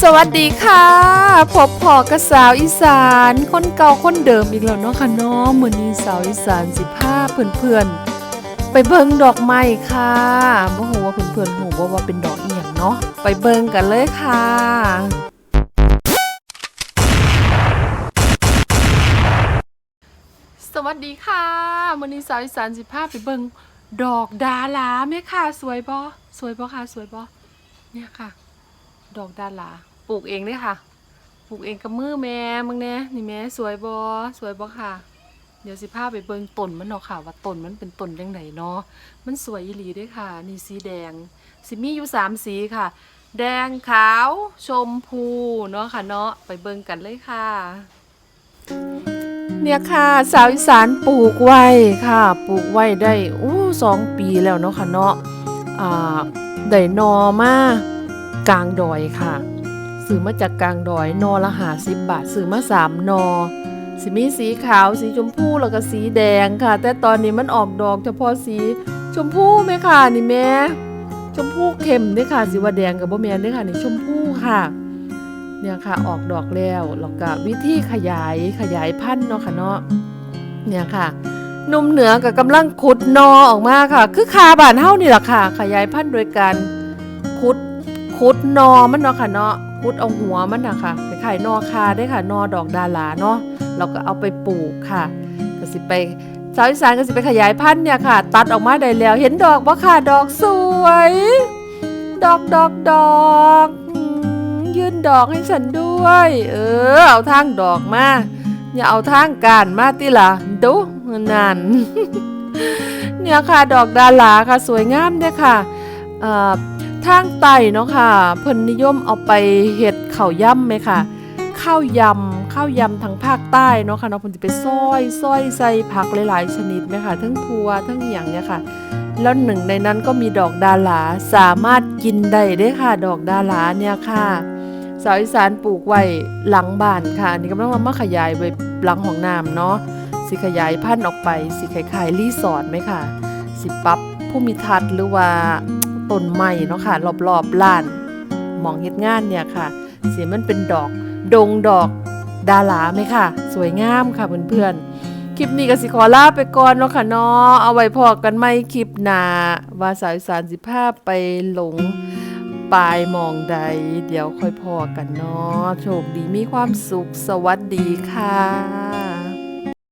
สวัสดีค่ะพบพอกับสาวอีสานคนเก่าคนเดิมอีกแล้วเนาะค่ะเนาะมือนี้สาวอีสานสิพาเพื่อนๆ ไปเบิ่งดอกไม้ค่ะบ่ฮู้ว่าเพื่อนๆฮู้บ่ว่าเป็นดอกอีหยังเนาะไปเบิ่งกันเลยค่ะสวัสดีค่ะมื้อนี้สาวอีสานสิพาไปเบิ่งดอกดาราแม่ค่ะ สวยบ่สวยบ่ค่ะสวยบ่เนี่ยค่ะ ดอกดาราปลูกเองเลยค่ะ ปลูกเองกับมือแม่มึงแน่นี่แม่สวยบอสวยบอค่ะ เดี๋ยวสิพาไปเบิ่งต้นมันเนาะค่ะ ว่าต้นมันเป็นต้นจังไดเนาะมันสวยอีหลีด้วยค่ะ นี่สีแดงสิมีอยู่สามสีค่ะ แดงขาวชมพูเนาะค่ะเนาะไปเบิ่งกันเลยค่ะ เนี่ยค่ะสาวอีสานปลูกไว้ค่ะ ปลูกไว้ได้อู้สองปีแล้วเนาะค่ะเนาะอ่าได้นอมา กลางดอยค่ะซื้อมาจากกลางดอยนอละหาสิบบาทซื้อมาสามนอสิมีสีขาวสีชมพูแล้วก็สีแดงค่ะ แต่ตอนนี้มันออกดอกเฉพาะสีชมพูไหมค่ะนี่แม่ชมพูเข้มเด้อค่ะสีว่าแดงกับบ่แม่นเด้อค่ะนี่ชมพูค่ะ เนี่ยค่ะออกดอกแล้วแล้วก็วิธีขยายขยายพันธุ์เนาะค่ะเนาะเนี่ยค่ะหนุ่มเหนือกับกำลังขุดนอออกมาค่ะ คือคาบานเฮานี่แหละค่ะ ขยายพันธุ์โดยการขุด ขุดนอมันเนาะค่ะเนาะขุดเอาหัวมันนะค่ะคล้ายนอคาได้ค่ะนอดอกดาราเนาะเราก็เอาไปปลูกค่ะก็สิไปชาวอีสานก็สิไปขยายพันธุ์เนี่ยค่ะ ตัดออกมาได้แล้วเห็นดอกบ่ค่ะดอกสวย ดอกดอกดอกยื่นดอกให้ฉันด้วย เออ เอาทางดอกมา อย่าเอาทางการมาติล่ะดูนั่นเนี่ยค่ะดอกดาราค่ะสวยงามเนี่ยค่ะเอ่อ ทางไต่เนาะค่ะ เพิ่นนิยมเอาไปเฮ็ดข้าวย่ำไหมค่ะ ข้าวยำข้าวยำทางภาคใต้เนาะค่ะเนาะเพิ่นจะไปซอยซอยใส่ผักหลายๆ ชนิดไหมค่ะทั้งทัวทั้งอหย่างเนี่ยค่ะ แล้วหนึ่งในนั้นก็มีดอกดาราสามารถกินได้ด้อค่ะ ดอกดาราเนี่ยค่ะสาวอีสานปลูกไว้หลังบ้านค่ะนี่กำลังมาขยายไวหลังของน้ำเนาะสิขยายพันธุ์ออกไป สิคล้ายรีสอร์ทไหมค่ะ สิปับผู้มีทัศน์หรือว่า ต้นไม้เนาะค่ะรอบๆล้านมองเฮ็ดงานเนี่ยค่ะเสียมันเป็นดอกดงดอกดาราไหมค่ะ สวยงามค่ะเพื่อนๆ คลิปนี้ก็สิขอลาไปก่อนเนาะค่ะเนาะเอาไว้พอกันไม่คลิปหน้าว่าสาวอีสานสิภาพไปหลงปลายมองใด เดี๋ยวค่อยพอกันเนาะโชคดีมีความสุขสวัสดีค่ะ